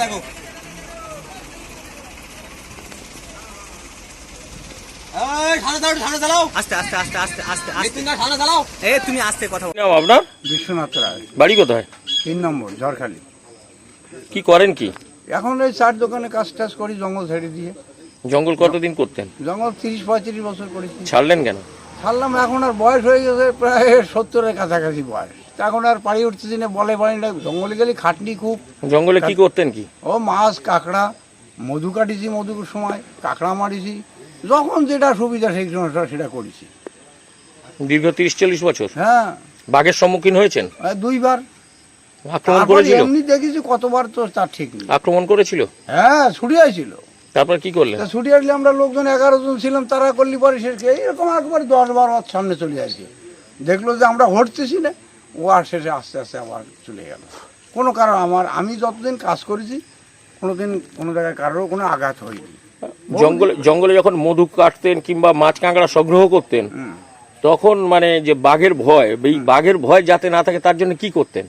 দেখো। এই ঠান্ডা চালাও ঠান্ডা চালাও আস্তে আস্তে আস্তে আস্তে আস্তে আস্তে। মিস্ত্রি না ঠান্ডা চালাও এ তুমি আস্তে কথা নাম আপনার? বিশ্বনাথ রায়। বাড়ি কোথায়? তিন নম্বর ঝড়খালি। কি করেন কি? এখন এই চার দোকানে কাজ টাজ করি জঙ্গল ছেড়ে দিয়ে। জঙ্গল কতদিন করতেন? জঙ্গল তিরিশ পঁয়ত্রিশ বছর করেছি। ছাড়লেন কেন? ছাড়লাম এখন আর বয়স হয়ে গেছে প্রায় সত্তরের কাছাকাছি বয়স। এখন আর পাড়ি উঠতেছি না বলে জঙ্গলে গেলে খাটনি খুব। জঙ্গলে কি করতেন কি? ও মাছ কাঁকড়া মধু কাটিছি মধুর সময় কাঁকড়া মারিছি। যখন যেটা সুবিধা সেই সময়টা সেটা করেছি। দীর্ঘ তিরিশ চল্লিশ বছর? হ্যাঁ। বাঘের সম্মুখীন হয়েছেন? দুইবার। আক্রমণ করেছিল? এমনি দেখেছি কতবার তো তার ঠিক নেই। আক্রমণ করেছিল? হ্যাঁ ছুটিয়াই ছিল তারপর কি করলেন? ছুটি আসলে আমরা লোকজন এগারো জন ছিলাম তারা করলি পরে শেষকে এইরকম একবারে দশ বারো সামনে চলে আসছে দেখল যে আমরা হটতেছি না। ও আর শেষে আস্তে আস্তে আবার চলে গেল। কোনো কারণ আমার আমি যতদিন কাজ করেছি কোনোদিন কোনো জায়গায় কারোর কোনো আঘাত হয়নি। জঙ্গলে জঙ্গলে যখন মধু কাটতেন কিংবা মাছ কাঁকড়া সংগ্রহ করতেন তখন মানে যে বাঘের ভয় এই বাঘের ভয় যাতে না থাকে তার জন্য কি করতেন?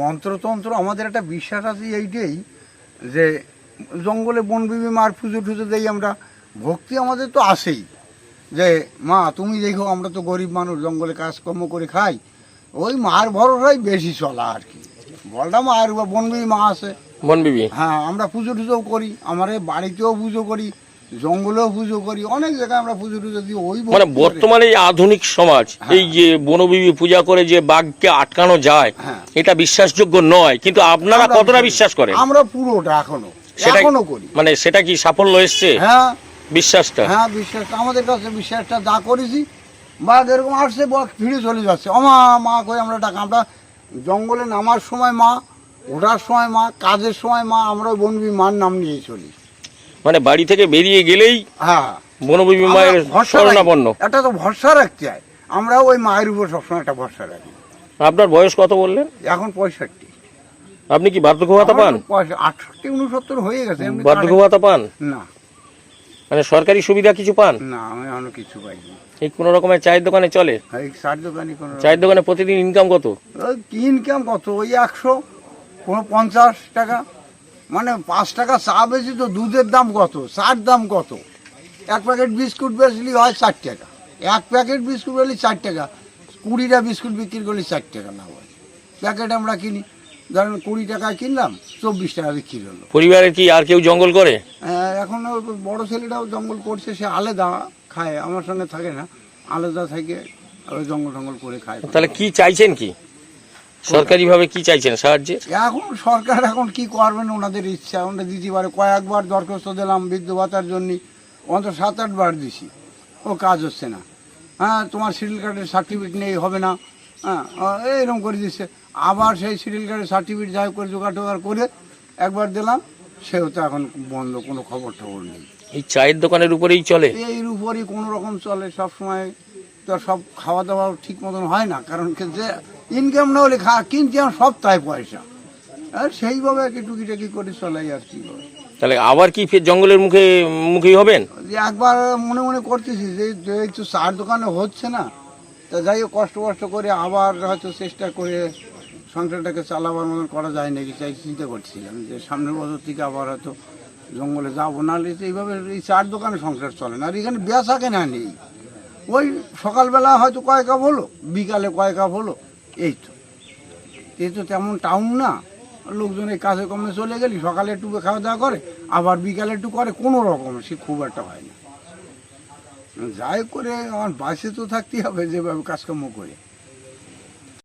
মন্ত্রতন্ত্র আমাদের একটা বিশ্বাস আছে এইটাই যে জঙ্গলে বন বিবি মার পুজো টুজো দেই আমরা ভক্তি আমাদের তো আসেই যে মা তুমি দেখো আমরা তো গরিব মানুষ জঙ্গলে কাজকর্ম করে খাই ওই মার ভরসাই বেশি চলা আর কি। বলটা মায়ের উপর বন বিবি মা আছে। মন বিবি? হ্যাঁ আমরা পুজো টুজোও করি আমার বাড়িতেও পুজো করি জঙ্গলেও পুজো করি অনেক জায়গায় আমরা পুজো টুজো দিই ওই মানে বর্তমানে এই আধুনিক সমাজ হ্যাঁ। এই যে বনবিবি পূজা করে যে বাঘকে আটকানো যায় হ্যাঁ। এটা বিশ্বাসযোগ্য নয় কিন্তু আপনারা কতটা বিশ্বাস- করেন? আমরা পুরোটা এখনও সেটা এখনও করি। মানে সেটা কি সাফল্য এসছে? হ্যাঁ। বিশ্বাসটা? হ্যাঁ বিশ্বাসটা আমাদের কাছে বিশ্বাসটা যা করেছি বা এরকম আসছে বা ফিরে চলে যাচ্ছে। অমা মা কই আমরা টাকা আমরা জঙ্গলে নামার সময় মা ওঠার সময় মা কাজের সময় মা আমরা বনবি মার নাম নিয়ে চলি। মানে বাড়ি থেকে বেরিয়ে গেলেই হ্যাঁ। বনবিবি মায়ের শরণাপন্ন। একটা তো ভরসা রাখতে হয়। আমরা ওই মায়ের উপর সবসময় একটা ভরসা রাখি। আপনার বয়স কত বললেন? এখন পঁয়ষট্টি। আপনি কি বার্ধক্য ভাতা পান? আটষট্টি উনসত্তর হয়ে গেছে বার্ধক্য ভাতা পান? না। মানে সরকারি সুবিধা কিছু পান? না আমি এখনও কিছু পাইনি। এই কোন রকমের চায়ের দোকানে চলে? এই সার দোকানি কোনো চায়ের দোকানে প্রতিদিন ইনকাম কত? ইনকাম কত? ওই একশো কোনো পঞ্চাশ টাকা। মানে পাঁচ টাকা চা বেশি তো দুধের দাম কত? চার দাম কত? এক প্যাকেট বিস্কুট বেচলি হয় ষাট টাকা। এক প্যাকেট বিস্কুট বেচলি চার টাকা। কুড়িটা বিস্কুট বিক্রি করলে চার টাকা না হয়। প্যাকেট আমরা কিনি। ধরেন কুড়ি টাকায় কিনলাম চব্বিশ টাকা বিক্রি হলো। পরিবারের কি আর কেউ জঙ্গল করে? আহ, এখন বড় ছেলেটাও জঙ্গল করছে সে আলাদা খায় আমার সঙ্গে থাকে না আলাদা থেকে জঙ্গল টঙ্গল করে খায়। তাহলে কি চাইছেন কি? সরকারি ভাবে কি চাইছেন সাহায্যে এখন সরকার এখন কি করবেন ওনাদের ইচ্ছা? ওনারা দিতে পারে কয়েকবার দরখাস্ত দিলাম বৃদ্ধ ভাতার জন্য অন্তত সাত আটবার দিছি। ও কাজ হচ্ছে না। হ্যাঁ তোমার সিডিল কার্ডের সার্টিফিকেট নেই হবে না। হ্যাঁ এইরকম করে দিচ্ছে। আবার সেই সিডিল কার্ডের সার্টিফিকেট যাই করে জোগাড় টোগাড় করে একবার দিলাম সেও তো এখন বন্ধ কোনো খবর টবর নেই। এই চায়ের দোকানের উপরেই চলে? এর উপরই কোনো রকম চলে সব সময় তো সব খাওয়া দাওয়া ঠিক মতন হয় না কারণ যে ইনকাম না হলে খা কিনতে আমার সব তাই পয়সা। আর সেইভাবে আর কি টুকিটাকি করে চলাই আর কি তাহলে আবার কি ফের জঙ্গলের মুখে মুখী হবেন? যে একবার মনে মনে করতেছি যে একটু চার দোকানে হচ্ছে না তা যাই হোক কষ্ট কষ্ট করে আবার হয়তো চেষ্টা করে সংসারটাকে চালাবার মতন করা যায় নাকি চাই চিন্তা করছিলাম যে সামনের বছর থেকে আবার হয়তো জঙ্গলে যাব। নাহলে এইভাবে এই চার দোকানে সংসার চলে না, আর এখানে বেচা কেনা নেই। ওই সকালবেলা হয়তো কয় কাপ হলো, বিকালে কয় কাপ হলো, এই তো। এই তো তেমন টাউন না। লোকজন এই কাজে কমে চলে গেলি, সকালে একটু খাওয়া দাওয়া করে, আবার বিকালে একটু করে, কোনো রকম সে খুব একটা হয় না। যাই করে, আমার বাসে তো থাকতেই হবে যেভাবে কাজকর্ম করে।